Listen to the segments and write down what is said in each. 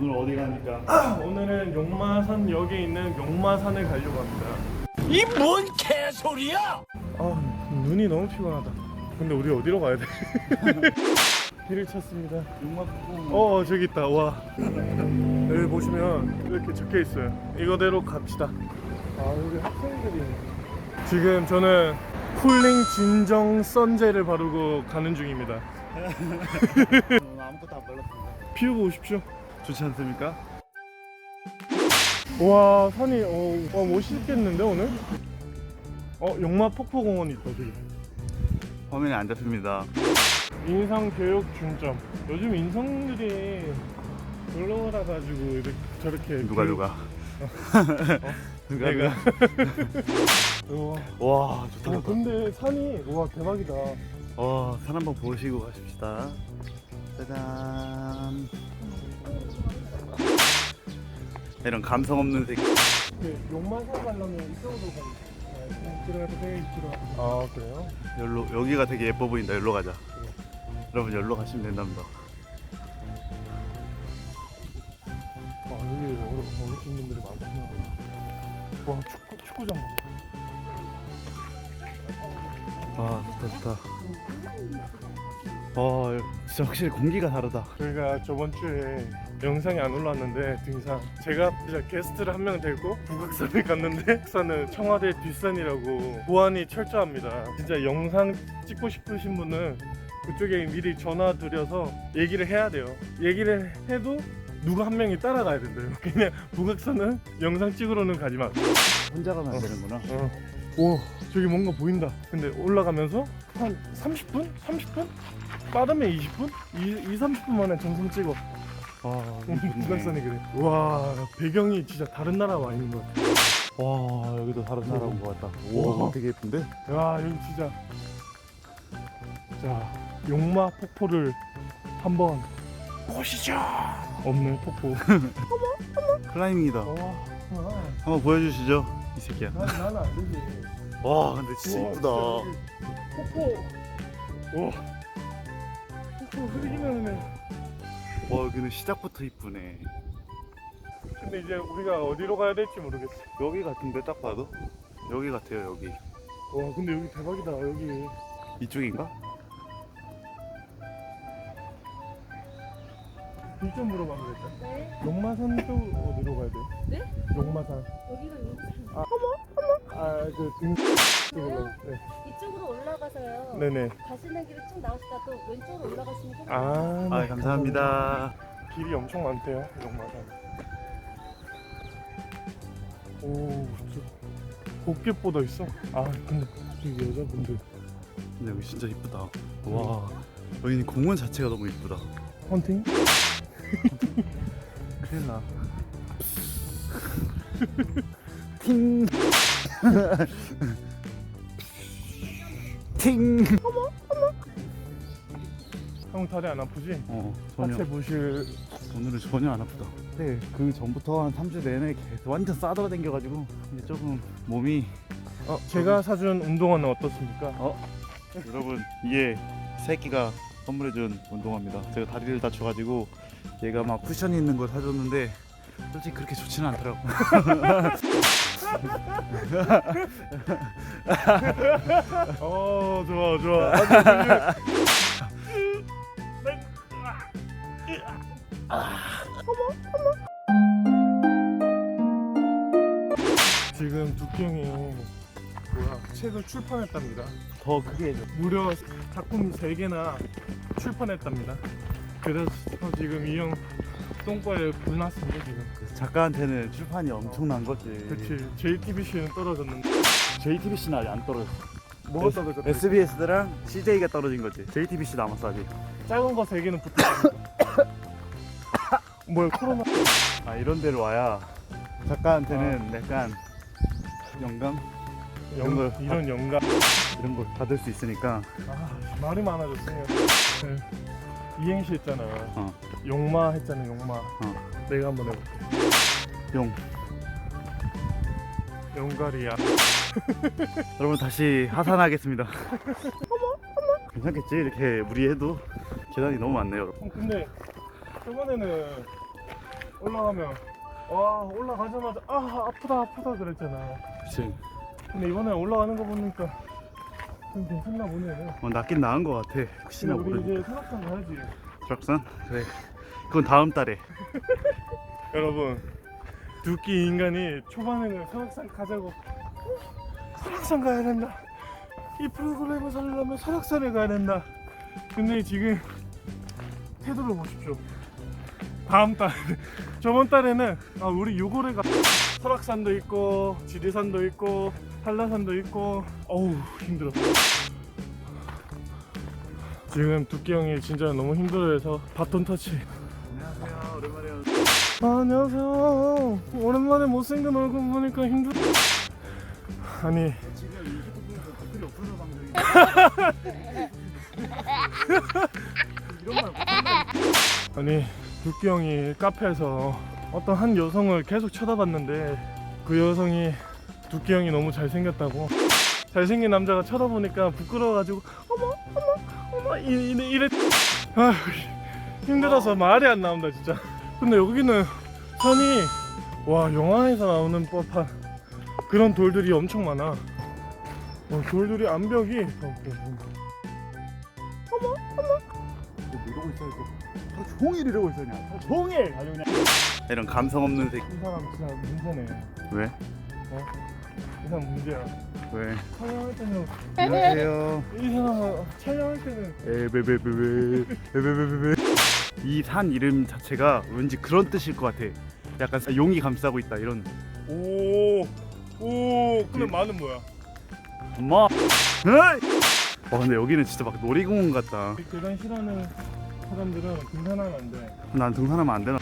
오늘 어디 가니까? 오늘은 용마산 역에 있는 용마산을 가려고 합니다. 이 뭔 개소리야! 아 눈이 너무 피곤하다. 근데 우리 어디로 가야 돼? 길을 찾습니다. 용마폭포. 어 저기 있다. 와 여기 보시면 이렇게 적혀 있어요. 이거대로 갑시다. 아 여기 학생들이 지금 저는 쿨링 진정 선제를 바르고 가는 중입니다. 아무것도 안 발랐습니다. 피우고 오십시오. 좋지 않습니까? 와 산이 어, 어 멋있겠는데 오늘? 어 용마 폭포공원 있다 저기. 화면에 안 잡힙니다. 인성 교육 중점. 요즘 인성들이 놀러 오라 가지고 이렇게 저렇게 누가 교육- 누가? 누가 내가. 누가? 우와. 와 좋다. 어, 좋다. 근데 산이 와 대박이다. 와, 산 한번 보시고 가십시다. 짜잔. 이런 감성 없는 새끼. 그 용마산 가려면 이쪽으로 가도 돼 이쪽으로. 아 그래요? 여기로 여기가 되게 예뻐 보인다. 여기로 가자. 여러분 여기로 가시면 된답니다. 아 여기 어르- 어르신 분들이 많구나. 와 축구 축구장. 아 좋다 좋다. 와 진짜 확실히 공기가 다르다. 저희가 저번 주에 영상이 안 올랐는데 등산 제가 진짜 게스트를 한 명 데리고 북악산을 갔는데 북산은 청와대 뒷산이라고 보안이 철저합니다 진짜 영상 찍고 싶으신 분은 그쪽에 미리 전화 드려서 얘기를 해야 돼요 얘기를 해도 누가 한 명이 따라가야 된대요 그냥 북악산은 영상 찍으러는 가지 마 혼자 가면 안 되는구나. 어. 오 저기 뭔가 보인다 근데 올라가면서 한 30분? 30분? 빠르면 20분? 2, 2 30분 만에 정상 찍어 와 북악산이 그래 와 배경이 진짜 다른 나라 와 있는 것 같아 와 여기도 다른 나라 온 것 같다. 와 되게 예쁜데? 야 여기 진짜 자 용마 폭포를 한번 보시죠 없네 폭포 클라이밍이다. 와 한번 보여주시죠. 이 새끼야. 난, 나는 안 되지 와 근데 진짜 우와, 이쁘다. 여기 폭포 와 폭포 흐리기만 와 여기는 시작부터 이쁘네. 근데 이제 우리가 어디로 가야 될지 모르겠어 여기 같은데 딱 봐도 여기 같아요 여기. 와 근데 여기 대박이다 여기 이쪽인가? 길좀 물어봐도 될까? 네, 용마산 쪽 어디로 가야 돼? 네? 용마산 여기가 여기 아 그 등... 이걸로 네. 이쪽으로 올라가서요. 네네 가시는 길을 쭉 나오시다 또 왼쪽으로 올라가시면 돼요. 아, 아 네, 감사합니다. 길이 엄청 많대요 용마산 오 저... 곱게보다 있어? 아 근데 저기 여자분들 근데 여기 진짜 이쁘다. 와 여기는 공원 자체가 너무 이쁘다. 헌팅? 큰일 나. 팅. 팅. 형 다리 안 아프지? 어 전혀 하체 부실 오늘은 전혀 안 아프다. 근데 그 전부터 한 3주 내내 계속 완전 싸돌아 댕겨가지고 이제 조금 몸이 어, 제가 사준 운동화는 어떻습니까? 여러분 이게 새끼가 선물해준 운동화입니다. 제가 다리를 다쳐가지고 얘가 막 쿠션이 있는 걸 사줬는데 솔직히 그렇게 좋지는 않더라고. 어 좋아 좋아 아주 지금 두키 형이 뭐야 책을 출판했답니다 더 크게 해줘. 무려 작품 3개나 출판했답니다 그래서 지금 이 형 똥과에 불났습니다 지금 작가한테는 출판이 엄청난 거지. 그치 JTBC는 떨어졌는데 JTBC는 아직 안 떨어졌어. 뭐가 떨어졌대? SBS랑 CJ가 떨어진 거지. JTBC 남았어 아직. 작은 거 3개는 붙었어 뭐야 코로나 아 이런 데를 와야 작가한테는 약간 영감 이런 걸 이런 영감 이런 걸 받을 수 있으니까 아, 말이 많아졌어요. 네. 이행시 했잖아. 어. 용마 했잖아, 용마. 어. 내가 한번 해볼게. 용. 용가리야. 여러분 다시 하산하겠습니다. 괜찮겠지 이렇게 무리해도 계단이 너무 많네요. 여러분. 어, 근데 저번에는 올라가면 와 올라가자마자 아 아프다 아프다 그랬잖아 그치. 근데 이번에 올라가는 거 보니까 좀 괜찮나 보네 어, 낫긴 나은 것 같아. 혹시나 우리 모르니까. 이제 수락산 가야지 트럭산? 그래. 그건 다음 달에. 여러분 두끼 인간이 초반에는 설악산 가자고 설악산 가야 된다 이 프로그램을 살려면 설악산을 가야 된다 근데 지금 태도를 보십시오 다음 달 저번 달에는 아 우리 요거를 가 설악산도 있고 지리산도 있고 한라산도 있고 어우 힘들어 지금 두끼 형이 진짜 너무 힘들어해서 바톤 터치 안녕하세요. 오랜만에 아, 안녕하세요. 오랜만에 못생긴 얼굴 보니까 힘들. 아니. 아니 두끼 형이 카페에서 어떤 한 여성을 계속 쳐다봤는데 그 여성이 두끼 형이 너무 잘생겼다고 잘생긴 남자가 쳐다보니까 부끄러워가지고 어머 어머 어머 이- 이래 이래 아 힘들어서 말이 안 나온다 진짜 근데 여기는 산이 와 영화에서 나오는 법한 그런 돌들이 엄청 많아 어, 돌들이 암벽이 어, 어, 어. 이러고 있어야지. 하루 종일 이러고 있었냐. 하루 종일 아주 그냥. 이런 감성 없는 새끼. 이 사람 진짜 문제네 왜? 이 사람 문제야 왜? 촬영할 때는 안녕하세요. 이 사람은 촬영할 때는 에베베베베 에베베베베 이 산 이름 자체가 왠지 그런 뜻일 것 같아. 약간 용이 감싸고 있다 이런. 오, 오, 근데 이- 말은 뭐야? 엄마. 에이! 와 근데 여기는 진짜 막 놀이공원 같다. 이 계단 싫어하는 사람들은 등산하면 안 돼. 난 등산하면 안 되나?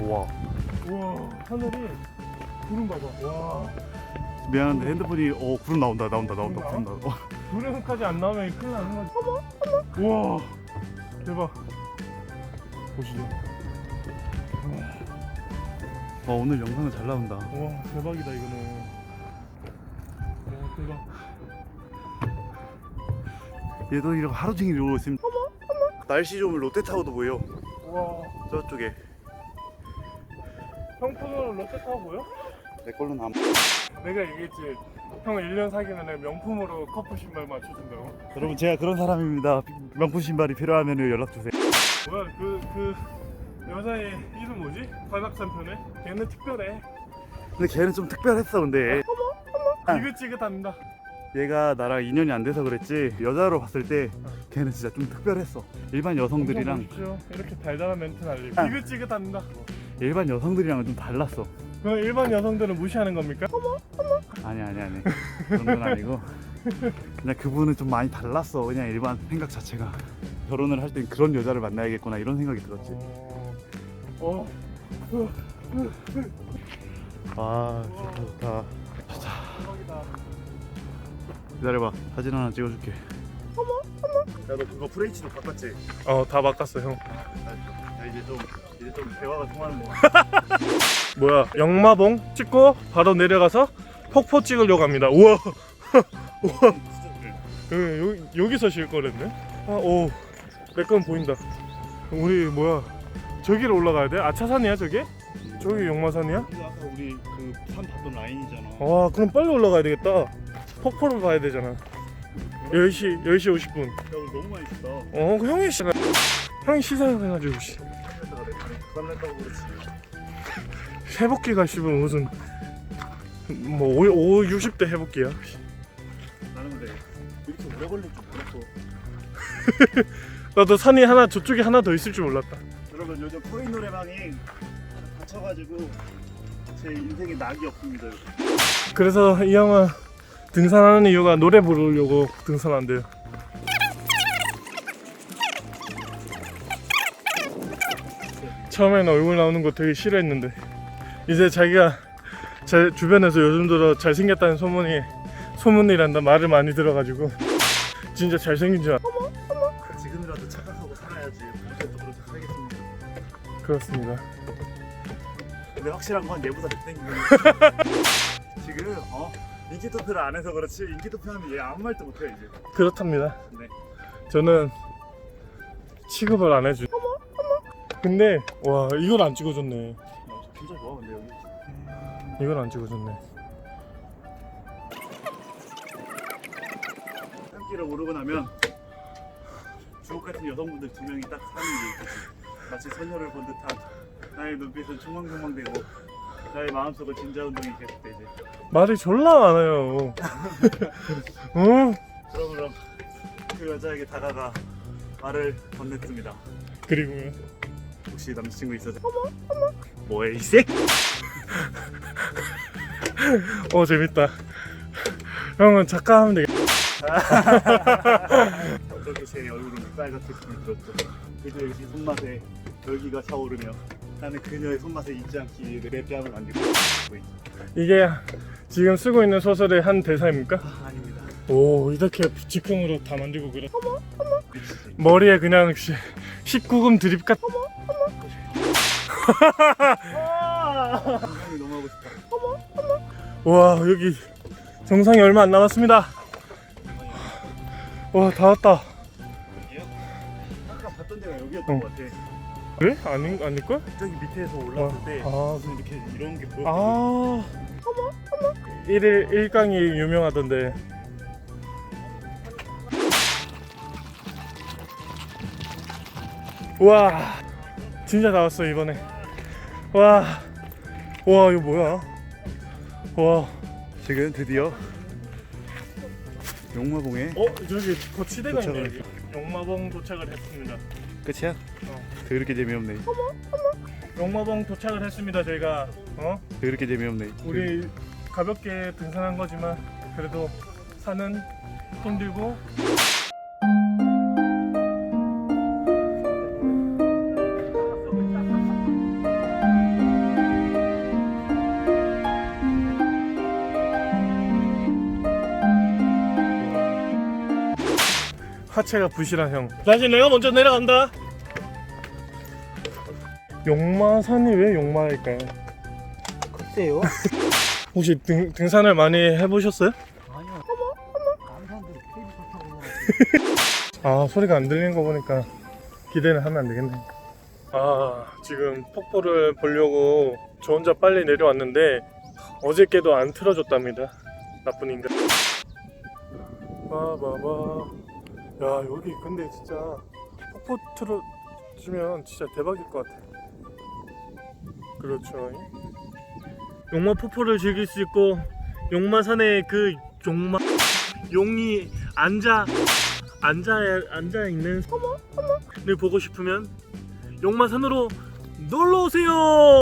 오, 와 우와, 하늘이 구름 봐봐. 와, 미안한데 핸드폰이 어 구름 나온다 나온다 나온다 구름 나온다. 어, 구름까지 안 나오면 큰일 나는 거지. 어머, 어머. 우와, 대박. 보시죠. 와 오늘 영상은 잘 나온다. 와, 대박이다 이거는. 와, 대박. 얘도 이렇게 하루 종일 이러고 있으면 날씨 좋으면 롯데타워도 보여 와, 저쪽에 형편으로 롯데타워 보여? 내 걸로는 안 내가 얘기했지. 형 1년 사귀면 내가 명품으로 커플 신발 맞춰준다고. 여러분 제가 그런 사람입니다 명품 신발이 필요하면 연락 주세요 뭐야 그, 그 여자의 이름 뭐지? 관악산 편에? 걔는 특별해 근데 걔는 좀 특별했어 근데 아. 지긋지긋합니다 얘가 나랑 인연이 안 돼서 그랬지 여자로 봤을 때 걔는 진짜 좀 특별했어 일반 여성들이랑 보십시오. 이렇게 달달한 멘트 날리고 아. 지긋지긋합니다 일반 여성들이랑은 좀 달랐어. 그럼 일반 여성들은 무시하는 겁니까? 아니 아니 아니. 그런 건 아니고. 그냥 그분은 좀 많이 달랐어 그냥 일반 생각 자체가. 결혼을 할 땐 그런 여자를 만나야겠구나 이런 생각이 들었지. 어, 어, 아 좋다 좋다. 대박이다. 기다려봐. 사진 하나 찍어줄게. 야너 그거 FH도 바꿨지? 어 다 바꿨어 형. 야 이제 좀 이제 좀 대화가 통하는 거. 뭐야 영마봉 찍고 바로 내려가서 폭포 찍으려고 합니다. 우와. 우와. 그, 여기, 여기서 쉴 거랬네. 아오 내 건 보인다. 우리 뭐야 저기로 올라가야 돼? 아차산이야 저게? 저기 용마산이야? 이거 아까 우리 그산 봤던 라인이잖아. 와 그럼 빨리 올라가야 되겠다. 폭포를 봐야 되잖아. 10시 10시 50분. 야 너무 많이 씻다. 어 그 형이 시 형이 시사해가지고 씨. 그렇지 회복기가 씨발 무슨 뭐 5, 5 60대 회복기야? 나는 근데 이렇게 오래 걸릴 줄 몰랐어. 나도 산이 하나 저쪽에 하나 더 있을 줄 몰랐다. 여러분 요즘 코인 노래방이 다쳐가지고 제 인생에 낙이 없습니다. 그래서 이 형은 등산하는 이유가 노래 부르려고 등산한대요 처음에는 얼굴 나오는 거 되게 싫어했는데 이제 자기가 제 주변에서 요즘 들어 잘생겼다는 소문이 소문이란다 말을 많이 들어가지고 진짜 잘생긴 줄 알... 지금이라도 착각하고 살아야지 그때도 그렇게 살겠습니다 그렇습니다 근데 확실한 건 얘보다 못생긴 거 지금 어? 인기 투표를 안 해서 그렇지 인기 투표하면 얘 아무 말도 못해 이제 그렇답니다 네. 저는 취급을 안 해주. 근데 와 이걸 안 찍어줬네. 진짜 좋아 근데 여기. 이걸 안 찍어줬네. 산길을 오르고 나면 주옥 같은 여성분들 두 명이 딱 사는 게 마치 소녀를 본 듯한 나의 눈빛은 총망총망되고 나의 마음속은 진자 운동이 계속되지. 말이 졸라 많아요. 어? 그러므로 그 여자에게 다가가 말을 건넸습니다. 그리고요. 혹시 남자친구 있어서? 뭐해 이 새끼? 어 재밌다. 형은 작가 하면 되겠다. 어떻게 제 얼굴은 빨갛게 들었죠. 그녀의 손맛에 열기가 차오르며 나는 그녀의 손맛에 잊지 않기 위해 내 뺨을 만들고 있고 있죠. 이게 지금 쓰고 있는 소설의 한 대사입니까? 아, 아닙니다. 오 이렇게 즉흥으로 다 만들고 그래. 미치지. 머리에 그냥 19금 드립 같. 감성이 너무 하고 싶다. 와 여기 정상이 얼마 안 남았습니다. 와 다 왔다. 아까 봤던 데가 여기였던 어. 것 같아. 그래? 아닌 아닐 걸? 저기 밑에서 올랐을 때 아, 이렇게 이런 게 보여. 아. 1일 1강이 유명하던데. 와. 진짜 나왔어 이번에. 와. 와 이거 뭐야? 와. 지금 드디어 용마봉에 어 저기 거치대가 있네. 도착을 여기. 용마봉 도착을 했습니다. 끝이야? 어. 더럽게 재미없네. 용마봉 도착을 했습니다. 저희가 어 더럽게 재미없네. 우리 가볍게 등산한 거지만 그래도 산은 힘들고 하체가 부실한 형. 다시 내가 먼저 내려간다. 용마산이 왜 용마일까요? 글쎄요. 혹시 등, 등산을 많이 해보셨어요? 아니요. 다른 사람들이 케이블카 타고 아 소리가 안 들리는 거 보니까 기대는 하면 안 되겠네. 아 지금 폭포를 보려고 저 혼자 빨리 내려왔는데 어저께도 안 틀어줬답니다. 나쁜 인간. 봐봐봐. 야 여기 근데 진짜 폭포 틀어주면 진짜 대박일 것 같아. 그렇죠. 용마 폭포를 즐길 수 있고 용마산에 그 용마 용이 앉아 앉아 앉아 있는 를 보고 싶으면 용마산으로 놀러 오세요.